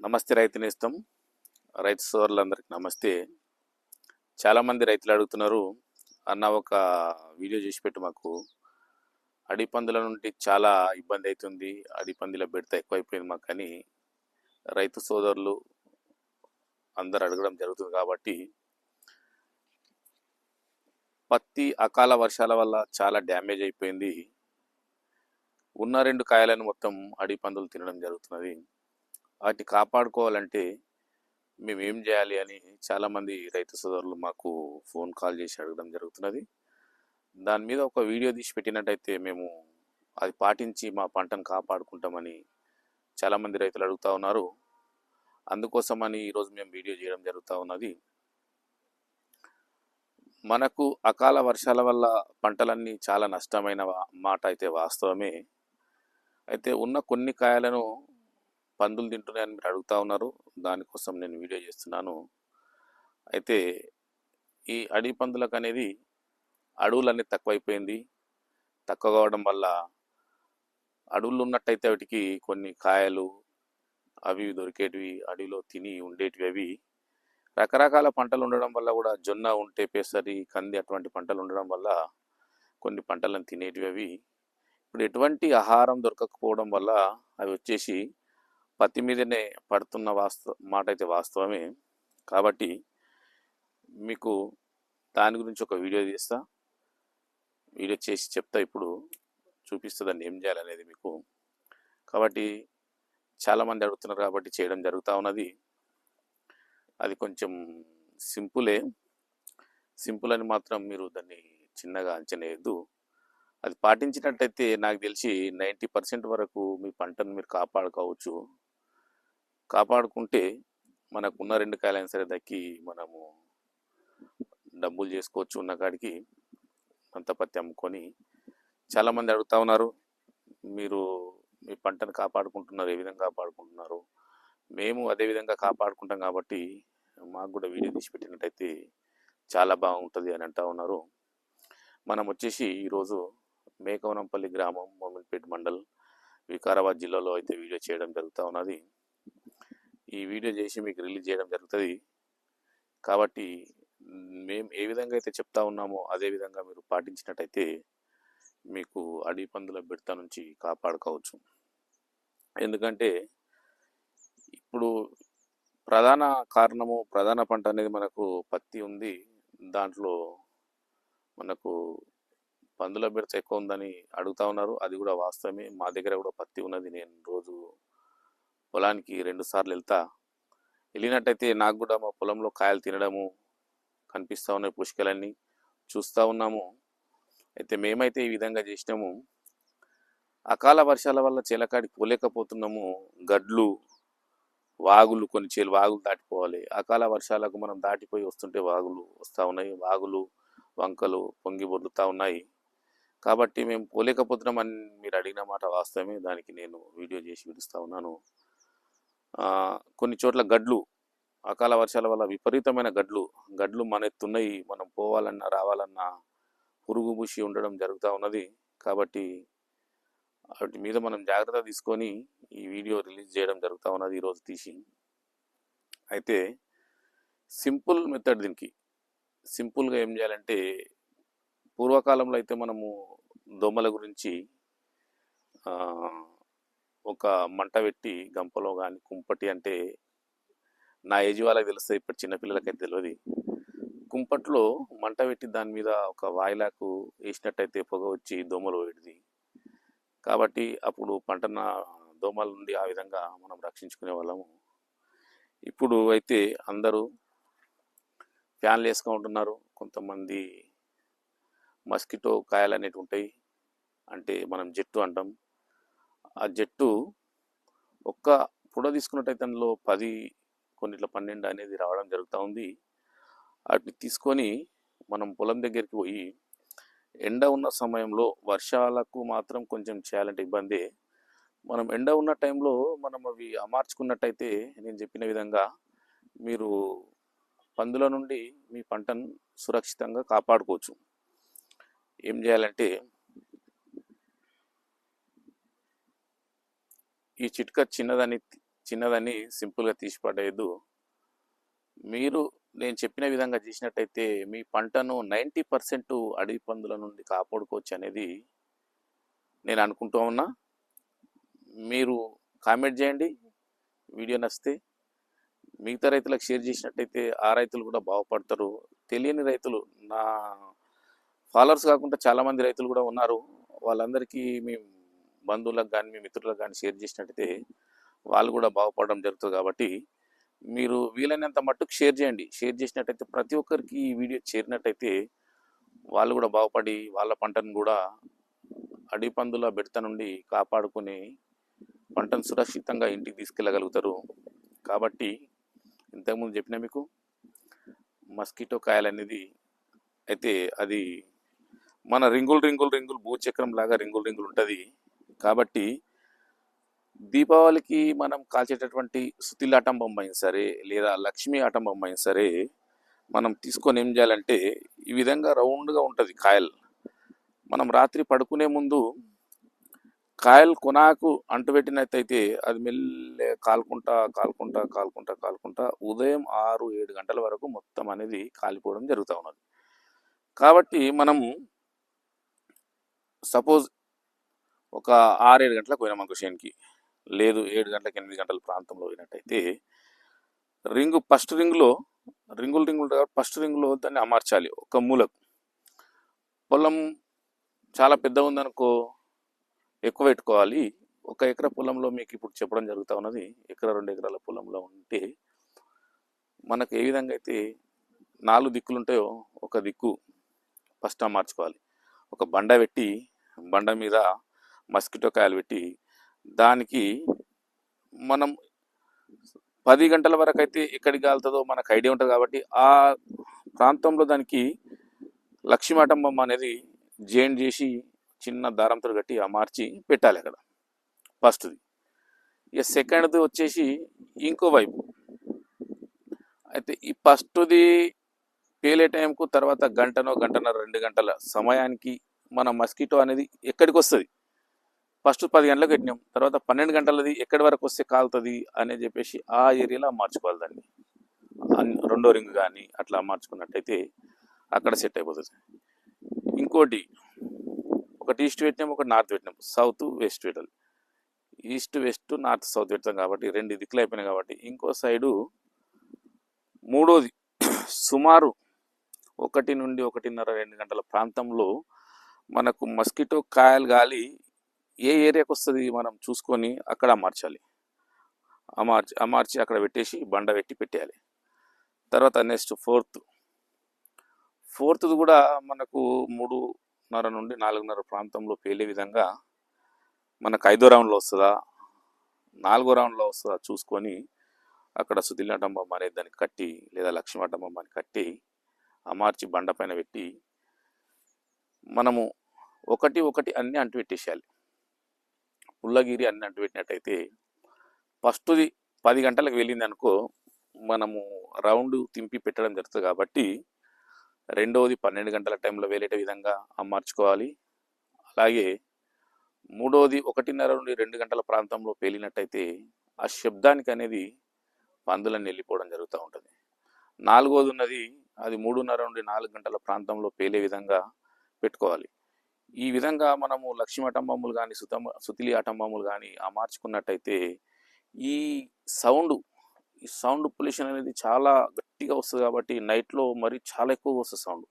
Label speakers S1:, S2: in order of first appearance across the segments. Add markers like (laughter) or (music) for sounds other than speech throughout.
S1: నమస్తే రైతు నేస్తం రైతు సోదరులందరికీ నమస్తే. చాలామంది రైతులు అడుగుతున్నారు అన్న ఒక వీడియో చేసి పెట్టు మాకు. అడిపందుల నుండి చాలా ఇబ్బంది అవుతుంది. అడిపందుల బెడత ఎక్కువైపోయింది మాకు అని రైతు సోదరులు అందరు అడగడం జరుగుతుంది కాబట్టి పత్తి అకాల వర్షాల వల్ల చాలా డ్యామేజ్ అయిపోయింది. ఉన్న రెండు కాయలను మొత్తం అడిపందులు తినడం జరుగుతున్నది. వాటిని కాపాడుకోవాలంటే మేము ఏం చేయాలి అని చాలామంది రైతు సోదరులు మాకు ఫోన్ కాల్ చేసి అడగడం జరుగుతున్నది. దాని మీద ఒక వీడియో తీసి పెట్టినట్టయితే మేము అది పాటించి మా పంటను కాపాడుకుంటామని చాలామంది రైతులు అడుగుతూ ఉన్నారు. అందుకోసమని ఈరోజు మేము వీడియో చేయడం జరుగుతూ ఉన్నది. మనకు అకాల వర్షాల వల్ల పంటలన్నీ చాలా నష్టమైన మాట అయితే వాస్తవమే. అయితే ఉన్న కొన్ని కాయలను పందులు తింటున్నాయని మీరు అడుగుతా ఉన్నారు. దానికోసం నేను వీడియో చేస్తున్నాను. అయితే ఈ అడవి పందులకు అనేది అడవులన్నీ తక్కువైపోయింది. తక్కువ కావడం వల్ల అడవులు ఉన్నట్టయితే వాటికి కొన్ని కాయలు అవి దొరికేటివి అడవిలో తిని ఉండేటివి అవి. రకరకాల పంటలు ఉండడం వల్ల కూడా జొన్న ఉంటే పేసరి కంది అటువంటి పంటలు ఉండడం వల్ల కొన్ని పంటలను తినేటివి అవి. ఇప్పుడు ఎటువంటి ఆహారం దొరకకపోవడం వల్ల అవి వచ్చేసి పత్తి మీదనే పడుతున్న వాస్తవ మాట అయితే వాస్తవమే. కాబట్టి మీకు దాని గురించి ఒక వీడియో తీస్తా. వీడియో చేసి చెప్తా. ఇప్పుడు చూపిస్తా దాన్ని ఏం చేయాలనేది మీకు. కాబట్టి చాలామంది అడుగుతున్నారు కాబట్టి చేయడం జరుగుతూ ఉన్నది. అది కొంచెం సింపులే. సింపుల్ అని మాత్రం మీరు దాన్ని చిన్నగా అంచనేయద్దు అది పాటించినట్టయితే నాకు తెలిసి నైంటీ పర్సెంట్ వరకు మీ పంటను మీరు కాపాడుకోవచ్చు. కాపాడుకుంటే మనకున్న రెండు కాయలైనా సరే దక్కి మనము డబ్బులు చేసుకోవచ్చు ఉన్న కాడికి అంత పత్తి అమ్ముకొని చాలామంది అడుగుతా ఉన్నారు మీరు మీ పంటను కాపాడుకుంటున్నారు ఏ విధంగా కాపాడుకుంటున్నారు? మేము అదే విధంగా కాపాడుకుంటాం కాబట్టి మాకు కూడా వీడియో తీసి పెట్టినట్టయితే చాలా బాగుంటుంది అని అంటా ఉన్నారు. మనం వచ్చేసి ఈరోజు మేకవనంపల్లి గ్రామం మోమిన్పేట మండల్ వికారాబాద్ జిల్లాలో అయితే వీడియో చేయడం జరుగుతూ ఉన్నది. ఈ వీడియో చేసి మీకు రిలీజ్ చేయడం జరుగుతుంది. కాబట్టి మేము ఏ విధంగా అయితే చెప్తా ఉన్నామో అదే విధంగా మీరు పాటించినట్టయితే మీకు అడి పందుల బిడత నుంచి కాపాడుకోవచ్చు. ఎందుకంటే ఇప్పుడు ప్రధాన కారణము ప్రధాన పంట అనేది మనకు పత్తి ఉంది. దాంట్లో మనకు పందుల బిడత ఎక్కువ ఉందని అడుగుతా ఉన్నారు. అది కూడా వాస్తవమే. మా దగ్గర కూడా పత్తి ఉన్నది. నేను రోజు పొలానికి రెండు సార్లు వెళ్తా. వెళ్ళినట్టయితే నాకు కూడా మా పొలంలో కాయలు తినడము కనిపిస్తూ ఉన్నాయి పుష్కలన్నీ. చూస్తూ ఉన్నాము. అయితే మేమైతే ఈ విధంగా చేసినాము. అకాల వర్షాల వల్ల చీలకాడికి పోలేకపోతున్నాము. గడ్లు వాగులు కొన్ని చేలు వాగులు దాటిపోవాలి. అకాల వర్షాలకు మనం దాటిపోయి వస్తుంటే వాగులు వస్తూ ఉన్నాయి. వాగులు వంకలు పొంగి బొర్లుతూ ఉన్నాయి. కాబట్టి మేము పోలేకపోతున్నామని మీరు అడిగిన మాట వాస్తవమే. దానికి నేను వీడియో చేసి విడుస్తూ ఉన్నాను. కొన్ని చోట్ల గడ్లు అకాల వర్షాల వల్ల విపరీతమైన గడ్లు గడ్లు మనెత్తున్నాయి మనం పోవాలన్నా రావాలన్నా పురుగు పూసి ఉండడం జరుగుతూ ఉన్నది. కాబట్టి వాటి మీద మనం జాగ్రత్త తీసుకొని ఈ వీడియో రిలీజ్ చేయడం జరుగుతూ ఉన్నది ఈరోజు తీసి. అయితే సింపుల్ మెథడ్ దీనికి. సింపుల్గా ఏం చేయాలంటే పూర్వకాలంలో అయితే మనము దోమల గురించి ఒక మంట పెట్టి గంపలో కానీ కుంపటి అంటే నా ఏజ్ వాళ్ళకి తెలుస్తుంది ఇప్పుడు చిన్నపిల్లలకైతే తెలియదు కుంపట్లో మంట పెట్టి దాని మీద ఒక వాయిలాకు వేసినట్టయితే పొగ వచ్చి దోమలు వేడిది కాబట్టి అప్పుడు పంటన దోమల నుండి ఆ విధంగా మనం రక్షించుకునే వాళ్ళము. ఇప్పుడు అయితే అందరూ ఫ్యాన్లు వేసుకుంటున్నారు కొంతమంది మస్కిటో కాయలు అనేవి ఉంటాయి. అంటే మనం జట్టు అంటాం. ఆ జట్టు ఒక్క పుడ తీసుకున్నట్టయితే అందులో పది కొన్నిట్లో పన్నెండు అనేది రావడం జరుగుతూ ఉంది. వాటిని తీసుకొని మనం పొలం దగ్గరికి పోయి ఎండ ఉన్న సమయంలో వర్షాలకు మాత్రం కొంచెం చేయాలంటే ఇబ్బంది. మనం ఎండ ఉన్న టైంలో మనం అవి అమర్చుకున్నట్టయితే నేను చెప్పిన విధంగా మీరు పందుల నుండి మీ పంటను సురక్షితంగా కాపాడుకోవచ్చు. ఏం చేయాలంటే ఈ చిట్కా చిన్నదని చిన్నదని సింపుల్గా తీసి పడేయద్దు మీరు నేను చెప్పిన విధంగా చేసినట్టయితే మీ పంటను నైంటీ పర్సెంట్ అడవి పందుల నుండి కాపాడుకోవచ్చు అనేది నేను అనుకుంటూ ఉన్నా. మీరు కామెంట్ చేయండి. వీడియో నచ్చితే మిగతా రైతులకు షేర్ చేసినట్టయితే ఆ రైతులు కూడా బాగుపడతారు. తెలియని రైతులు నా ఫాలోవర్స్ కాకుండా చాలామంది రైతులు కూడా ఉన్నారు. వాళ్ళందరికీ మేము బంధువులకు కానీ మీ మిత్రులకు కానీ షేర్ చేసినట్టయితే వాళ్ళు కూడా బాగుపడడం జరుగుతుంది కాబట్టి మీరు వీలైనంత మట్టుకు షేర్ చేయండి. షేర్ చేసినట్టయితే ప్రతి ఒక్కరికి ఈ వీడియో చేరినట్టయితే వాళ్ళు కూడా బాగుపడి వాళ్ళ పంటను కూడా అడిపందుల బెడత నుండి కాపాడుకుని పంటను సురక్షితంగా ఇంటికి తీసుకెళ్ళగలుగుతారు. కాబట్టి ఇంతకుముందు చెప్పిన మీకు మస్కిటో కాయలు అనేది అయితే అది మన రింగుల్ రింగుల్ రింగులు భూచక్రం లాగా రింగులు రింగులు ఉంటుంది. కాబట్టి దీపావళికి మనం కాల్చేటటువంటి సుతిల్ ఆటం బొమ్మ సరే లేదా లక్ష్మీ ఆటం బొమ్మ సరే మనం తీసుకొని ఏం చేయాలంటే ఈ విధంగా రౌండ్గా ఉంటుంది కాయలు. మనం రాత్రి పడుకునే ముందు కాయలు కొనాకు అంటుపెట్టినట్టయితే అది మెల్లె కాలుకుంటా కాలుకుంటా కాలుకుంటా కాలుకుంటా ఉదయం ఆరు ఏడు గంటల వరకు మొత్తం అనేది కాలిపోవడం జరుగుతూ ఉన్నది. కాబట్టి మనం సపోజ్ ఒక ఆరేడు గంటలకు పోయినాం అనుకో చేనుకి లేదు ఏడు గంటలకు ఎనిమిది గంటల ప్రాంతంలో పోయినట్టయితే రింగు ఫస్ట్ రింగులో రింగులు రింగులు కాబట్టి ఫస్ట్ రింగులో దాన్ని అమర్చాలి ఒక మూలకు. పొలం చాలా పెద్ద ఉందనుకో ఎక్కువ పెట్టుకోవాలి. ఒక ఎకరా పొలంలో మీకు ఇప్పుడు చెప్పడం జరుగుతూ ఉన్నది ఎకరా రెండు ఎకరాల పొలంలో ఉంటే మనకు ఏ విధంగా అయితే నాలుగు దిక్కులు ఉంటాయో ఒక దిక్కు ఫస్ట్ అమర్చుకోవాలి. ఒక బండ పెట్టి బండ మీద మస్కిటో కాయలు పెట్టి దానికి మనం పది గంటల వరకు అయితే ఎక్కడికి కాలుతుందో మనకు ఐడియా ఉంటుంది కాబట్టి ఆ ప్రాంతంలో దానికి లక్ష్మీమఠం బొమ్మ అనేది జాయిన్ చేసి చిన్న దారంతో కట్టి అమర్చి పెట్టాలి అక్కడ. ఫస్ట్ది. ఇక సెకండ్ది వచ్చేసి ఇంకో వైపు. అయితే ఈ ఫస్ట్ది పేలే టైంకు తర్వాత గంటనో గంటన్నర రెండు గంటల సమయానికి మన మస్కిటో అనేది ఎక్కడికి వస్తుంది? ఫస్ట్ పది గంటలకు పెట్టినాం తర్వాత పన్నెండు గంటలది ఎక్కడి వరకు వస్తే కాలుతుంది అని చెప్పేసి ఆ ఏరియాలో మార్చుకోవాలి దాన్ని. రెండో రింగ్ కానీ అట్లా మార్చుకున్నట్టయితే అక్కడ సెట్ అయిపోతుంది. ఇంకోటి ఒకటి ఈస్ట్ పెట్టినాం ఒకటి నార్త్ పెట్టినాం. సౌత్ వెస్ట్ పెట్టాలి. ఈస్ట్ వెస్ట్ నార్త్ సౌత్ పెడతాం కాబట్టి రెండు దిక్కులు అయిపోయినాయి కాబట్టి ఇంకో సైడు మూడోది (clears throat) సుమారు ఒకటి నుండి ఒకటిన్నర రెండు గంటల ప్రాంతంలో మనకు మస్కిటో కాయలు గాలి ఏ ఏరియాకి వస్తుంది మనం చూసుకొని అక్కడ అమర్చాలి అమర్చి అమర్చి అక్కడ పెట్టేసి బండ పెట్టి పెట్టేయాలి. తర్వాత నెక్స్ట్ ఫోర్త్. ఫోర్త్ది కూడా మనకు మూడున్నర నుండి నాలుగున్నర ప్రాంతంలో పేలే విధంగా మనకు ఐదో రౌండ్లో వస్తుందా? నాలుగో రౌండ్లో వస్తుందా చూసుకొని అక్కడ సుదిల్లాటం బొమ్మ అనేది దానికి కట్టి లేదా లక్ష్మీవటం బొమ్మని కట్టి అమర్చి బండ పైన పెట్టి మనము ఒకటి ఒకటి అన్ని అంటు పెట్టేసేయాలి. పుల్లగిరి అన్ని పెట్టినట్టయితే ఫస్ట్ది పది గంటలకు వెళ్ళింది అనుకో మనము రౌండ్ తింపి పెట్టడం జరుగుతుంది కాబట్టి రెండవది పన్నెండు గంటల టైంలో వెళ్ళేట విధంగా అమర్చుకోవాలి అలాగే మూడవది ఒకటిన్నర నుండి రెండు గంటల ప్రాంతంలో పేలినట్టయితే ఆ శబ్దానికి అనేది పందులన్నీ వెళ్ళిపోవడం జరుగుతూ ఉంటుంది. నాలుగోది ఉన్నది అది మూడున్నర నుండి నాలుగు గంటల ప్రాంతంలో పేలే విధంగా పెట్టుకోవాలి. ఈ విధంగా మనము లక్ష్మీ అటంబమ్ములు కానీ సుతమ సుతిలి అటంబమ్ములు కానీ అమర్చుకున్నట్టయితే ఈ సౌండ్ ఈ సౌండ్ పొల్యూషన్ అనేది చాలా గట్టిగా వస్తుంది కాబట్టి నైట్లో మరి చాలా ఎక్కువ వస్తుంది సౌండ్.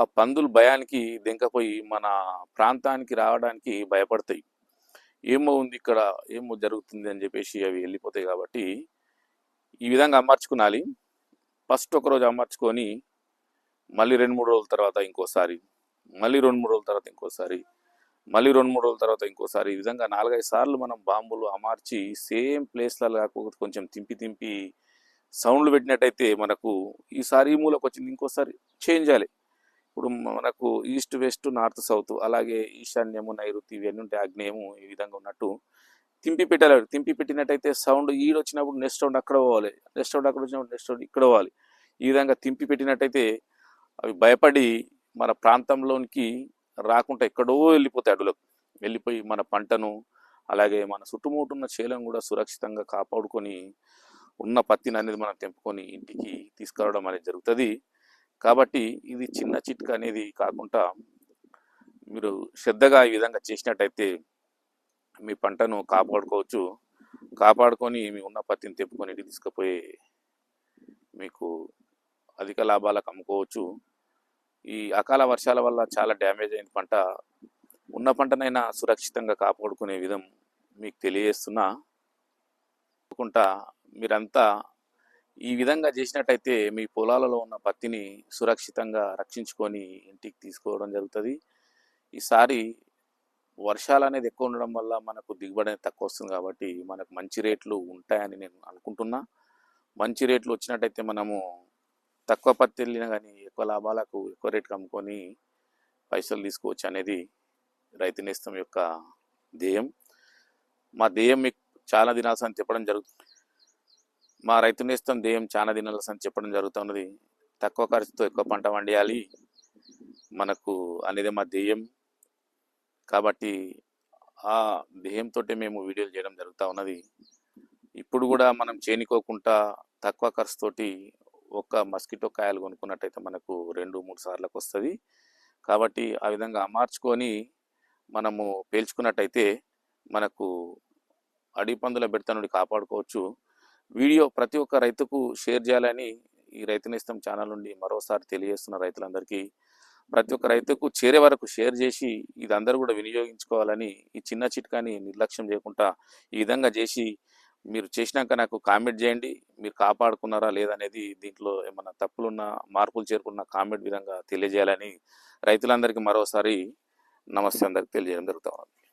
S1: ఆ పందులు భయానికి దెంకపోయి మన ప్రాంతానికి రావడానికి భయపడతాయి. ఏమో ఉంది ఇక్కడ ఏమో జరుగుతుంది అని చెప్పేసి అవి వెళ్ళిపోతాయి కాబట్టి ఈ విధంగా అమర్చుకునాలి. ఫస్ట్ ఒక రోజు అమర్చుకొని మళ్ళీ రెండు మూడు రోజుల తర్వాత ఇంకోసారి మళ్ళీ రెండు మూడు రోజుల తర్వాత ఇంకోసారి మళ్ళీ రెండు మూడు రోజుల తర్వాత ఇంకోసారి. ఈ విధంగా నాలుగైదు సార్లు మనం బాంబులు అమర్చి సేమ్ ప్లేస్లలో కాకపోతే కొంచెం తింపి తింపి సౌండ్లు పెట్టినట్టయితే మనకు ఈసారి ఈ మూలకు వచ్చింది ఇంకోసారి చేంజ్ చేయాలి ఇప్పుడు మనకు ఈస్ట్ వెస్ట్ నార్త్ సౌత్ అలాగే ఈశాన్యము నైరుతి ఇవన్నీ ఉంటాయి ఆగ్నేయము ఈ విధంగా ఉన్నట్టు తింపి పెట్టాలి. తింపి పెట్టినట్టయితే సౌండ్ ఈడు వచ్చినప్పుడు నెక్స్ట్ సౌండ్ అక్కడ పోవాలి. నెక్స్ట్ సౌండ్ అక్కడ వచ్చినప్పుడు నెక్స్ట్ సౌండ్ ఇక్కడ పోవాలి. ఈ విధంగా తింపి పెట్టినట్టయితే అవి భయపడి మన ప్రాంతంలోనికి రాకుండా ఎక్కడో వెళ్ళిపోతాయి అడవులకు వెళ్ళిపోయి మన పంటను అలాగే మన చుట్టుముట్టున్న చేలను కూడా సురక్షితంగా కాపాడుకొని ఉన్న పత్తిని అనేది మనం తెంపుకొని ఇంటికి తీసుకురావడం అనేది జరుగుతుంది. కాబట్టి ఇది చిన్న చిట్క అనేది కాకుండా మీరు శ్రద్ధగా ఈ విధంగా చేసినట్టయితే మీ పంటను కాపాడుకోవచ్చు. కాపాడుకొని మీ ఉన్న పత్తిని తెంపుకొని ఇంటికి తీసుకుపోయి మీకు అధిక లాభాలకు అమ్ముకోవచ్చు. ఈ అకాల వర్షాల వల్ల చాలా డ్యామేజ్ అయిన పంట. ఉన్న పంటనైనా సురక్షితంగా కాపాడుకునే విధం మీకు తెలియజేస్తున్నా. అనుకుంటా మీరంతా ఈ విధంగా చేసినట్టయితే మీ పొలాలలో ఉన్న పత్తిని సురక్షితంగా రక్షించుకొని ఇంటికి తీసుకోవడం జరుగుతుంది. ఈసారి వర్షాలు అనేది ఎక్కువ ఉండడం వల్ల మనకు దిగుబడి అనేది తక్కువ వస్తుంది కాబట్టి మనకు మంచి రేట్లు ఉంటాయని నేను అనుకుంటున్నా. మంచి రేట్లు వచ్చినట్టయితే మనము తక్కువ పత్తి వెళ్ళినా కానీ ఎక్కువ లాభాలకు ఎక్కువ రేటుకి అమ్ముకొని పైసలు తీసుకోవచ్చు అనేది రైతు నేస్తం యొక్క ధ్యేయం. మా ధ్యేయం మీకు చాలా దినాల చెప్పడం జరుగుతుంది మా రైతు నేస్తం ధ్యేయం చాలా దినాల అని చెప్పడం జరుగుతున్నది. తక్కువ ఖర్చుతో ఎక్కువ పంట వండేయాలి మనకు అనేది మా ధ్యేయం. కాబట్టి ఆ ధ్యేయంతో మేము వీడియోలు చేయడం జరుగుతూ ఉన్నది. ఇప్పుడు కూడా మనం చేనుకోకుండా తక్కువ ఖర్చుతోటి ఒక మస్కిటో కాయలు కొనుక్కున్నట్టయితే మనకు రెండు మూడు సార్లకు వస్తుంది కాబట్టి ఆ విధంగా అమర్చుకొని మనము పేల్చుకున్నట్టయితే మనకు అడవి పందుల బెడత నుండి కాపాడుకోవచ్చు. వీడియో ప్రతి ఒక్క రైతుకు షేర్ చేయాలని ఈ రైతు నేస్తం ఛానల్ నుండి మరోసారి తెలియజేస్తున్న రైతులందరికీ ప్రతి ఒక్క రైతుకు చేరే వరకు షేర్ చేసి ఇది అందరూ కూడా వినియోగించుకోవాలని ఈ చిన్న చిట్కాని నిర్లక్ష్యం చేయకుండా ఈ విధంగా చేసి మీరు చేసినాక నాకు కామెంట్ చేయండి. మీరు కాపాడుకున్నారా లేదనేది దీంట్లో ఏమన్నా తప్పులున్న మార్పులు చేరుకున్న కామెంట్ విధంగా తెలియజేయాలని రైతులందరికీ మరోసారి నమస్తే అందరికి తెలియజేయడం జరుగుతూ ఉంది